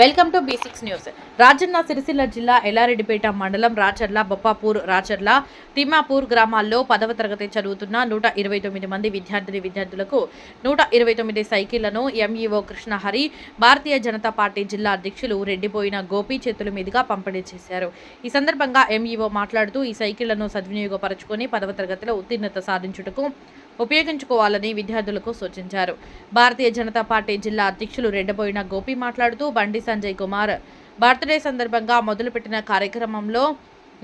Welcome to B six news. Rajanna Sircilla జిల్లా ఎల్లారెడ్డిపేట మండలం రాచర్ల బొప్పాపూర్ రాచర్ల తిమ్మాపూర్ గ్రామాల్లో పదవ తరగతి చదువుతున్న నూట ఇరవై తొమ్మిది మంది విద్యార్థిని విద్యార్థులకు నూట ఇరవై తొమ్మిది సైకిళ్ళను ఎంఈఓ కృష్ణహరి భారతీయ జనతా పార్టీ జిల్లా అధ్యక్షులు రెడ్డిపోయిన గోపి చేతుల మీదుగా పంపిణీ చేశారు. ఈ సందర్భంగా ఎంఈఓ మాట్లాడుతూ ఈ సైకిళ్ళను సద్వినియోగపరచుకొని పదవ తరగతిలో ఉత్తీర్ణత సాధించుటకు ఉపయోగించుకోవాలని విద్యార్థులకు సూచించారు. భారతీయ జనతా పార్టీ జిల్లా అధ్యక్షులు రెండబోయిన గోపి మాట్లాడుతూ బండి సంజయ్ కుమార్ బర్త్డే సందర్భంగా మొదలుపెట్టిన కార్యక్రమంలో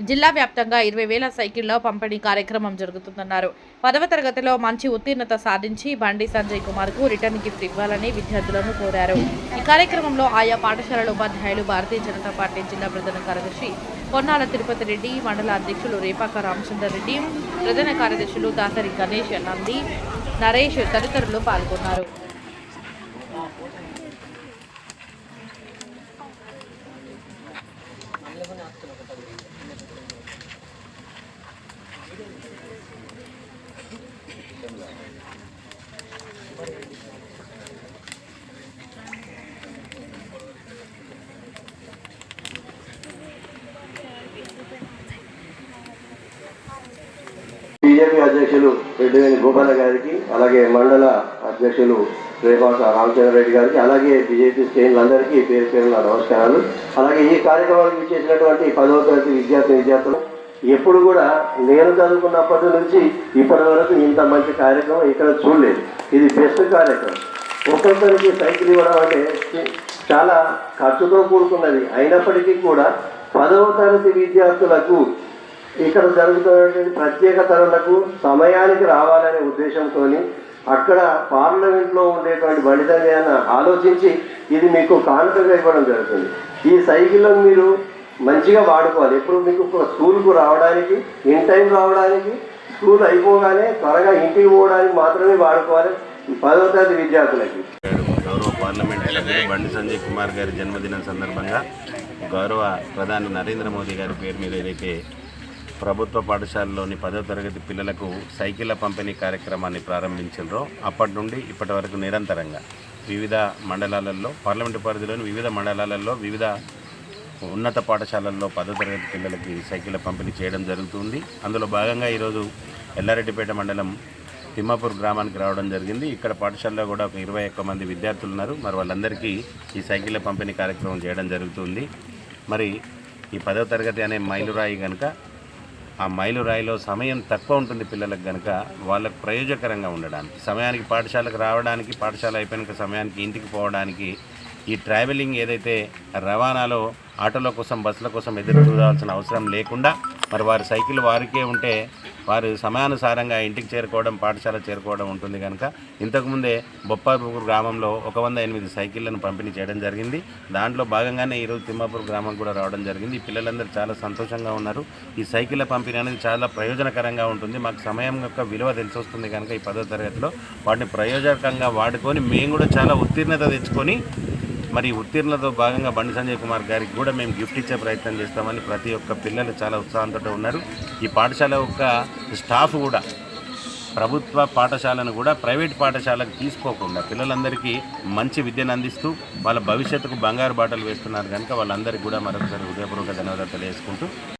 జిల్లా వ్యాప్తంగా ఇరవై వేల సైకిళ్ళ పంపిణీ కార్యక్రమం జరుగుతుందన్నారు. పదవ తరగతిలో మంచి ఉత్తీర్ణత సాధించి బండి సంజయ్ కుమార్కు రిటర్న్ గిఫ్ట్ ఇవ్వాలని విద్యార్థులను కోరారు. ఈ కార్యక్రమంలో ఆయా పాఠశాలల ఉపాధ్యాయులు భారతీయ జనతా పార్టీ జిల్లా ప్రధాన కార్యదర్శి కొన్నాల తిరుపతి రెడ్డి మండల అధ్యక్షులు రేపాక రామచందర్ రెడ్డి ప్రధాన కార్యదర్శులు దాసరి గణేష్ నంది నరేష్ తదితరులు పాల్గొన్నారు. బీజేపీ అధ్యక్షులు రెడ్డివేణి గోపాల గారికి అలాగే మండల అధ్యక్షులు రేపాస రామచంద్ర రెడ్డి గారికి అలాగే బీజేపీ శ్రేణులందరికీ పేరు పేరున నమస్కారాలు. అలాగే ఈ కార్యక్రమానికి ఇచ్చేసినటువంటి పదవ తరగతి విద్యార్థి విద్యార్థులు ఎప్పుడు కూడా నేను చదువుకున్నప్పటి నుంచి ఇప్పటి వరకు ఇంత మంచి కార్యక్రమం ఇక్కడ చూడలేదు. ఇది బెస్ట్ కార్యక్రమం. ఒక్కొక్కరికి సైకిల్ ఇవ్వడం అంటే చాలా ఖర్చుతో కూడుకున్నది అయినప్పటికీ కూడా పదవ తరగతి విద్యార్థులకు ఇక్కడ జరుగుతున్నటువంటి ప్రత్యేక తరలకు సమయానికి రావాలనే ఉద్దేశంతో అక్కడ పార్లమెంట్లో ఉండేటువంటి బండితంగాన్ని ఆలోచించి ఇది మీకు కానుకగా ఇవ్వడం జరుగుతుంది. ఈ సైకిళ్ళను మీరు మంచిగా వాడుకోవాలి. ఎప్పుడు మీకు స్కూల్కు రావడానికి ఇన్ టైం రావడానికి స్కూల్ అయిపోగానే త్వరగా ఇంటికి పోవడానికి మాత్రమే వాడుకోవాలి. పదవ తరగతి విద్యార్థులకి. గౌరవ పార్లమెంట్ బండి సంజయ్ కుమార్ గారి జన్మదినం సందర్భంగా గౌరవ ప్రధాని నరేంద్ర మోదీ గారి పేరు మీద ఏదైతే ప్రభుత్వ పాఠశాలలోని పదో తరగతి పిల్లలకు సైకిళ్ళ పంపిణీ కార్యక్రమాన్ని ప్రారంభించారో అప్పటి నుండి ఇప్పటి వరకు నిరంతరంగా వివిధ మండలాలలో పార్లమెంటు పరిధిలోని వివిధ మండలాలలో వివిధ ఉన్నత పాఠశాలల్లో పదో తరగతి పిల్లలకి సైకిళ్ళ పంపిణీ చేయడం జరుగుతుంది. అందులో భాగంగా ఈరోజు ఎల్లారెడ్డిపేట మండలం తిమ్మాపూర్ గ్రామానికి రావడం జరిగింది. ఇక్కడ పాఠశాలలో కూడా ఒక ఇరవై ఒక్క మంది విద్యార్థులు ఉన్నారు. మరి వాళ్ళందరికీ ఈ సైకిళ్ళ పంపిణీ కార్యక్రమం చేయడం జరుగుతుంది. మరి ఈ పదవ తరగతి అనే మైలురాయి కనుక ఆ మైలురాయిలో సమయం తక్కువ ఉంటుంది పిల్లలకు కనుక వాళ్ళకు ప్రయోజకరంగా ఉండడానికి సమయానికి పాఠశాలకు రావడానికి పాఠశాల అయిపోయిన సమయానికి ఇంటికి పోవడానికి ఈ ట్రావెలింగ్ ఏదైతే రవాణాలో ఆటోల కోసం బస్సుల కోసం ఎదురు చూడాల్సిన అవసరం లేకుండా మరి వారి సైకిల్ వారికే ఉంటే వారు సమయానుసారంగా ఇంటికి చేరుకోవడం పాఠశాల చేరుకోవడం ఉంటుంది కనుక ఇంతకుముందే బొప్పాపూర్ గ్రామంలో ఒక వంద ఎనిమిది సైకిళ్ళను పంపిణీ చేయడం జరిగింది. దాంట్లో భాగంగానే ఈరోజు తిమ్మాపూర్ గ్రామం కూడా రావడం జరిగింది. పిల్లలందరూ చాలా సంతోషంగా ఉన్నారు. ఈ సైకిళ్ళ పంపిణీ అనేది చాలా ప్రయోజనకరంగా ఉంటుంది. మాకు సమయం యొక్క విలువ తెలిసి వస్తుంది కనుక ఈ పదో తరగతిలో. వాటిని ప్రయోజనకంగా వాడుకొని మేము కూడా చాలా ఉత్తీర్ణత తెచ్చుకొని మరి ఉత్తీర్ణతో భాగంగా బండి సంజయ్ కుమార్ గారికి కూడా మేము గిఫ్ట్ ఇచ్చే ప్రయత్నం చేస్తామని ప్రతి ఒక్క పిల్లలు చాలా ఉత్సాహంతో ఉన్నారు. ఈ పాఠశాల యొక్క స్టాఫ్ కూడా ప్రభుత్వ పాఠశాలను కూడా ప్రైవేట్ పాఠశాలకు తీసుకోకుండా పిల్లలందరికీ మంచి విద్యను అందిస్తూ వాళ్ళ భవిష్యత్తుకు బంగారు బాటలు వేస్తున్నారు కనుక వాళ్ళందరికీ కూడా మరొకసారి హృదయపూర్వక ధన్యవాదాలు తెలియజేసుకుంటూ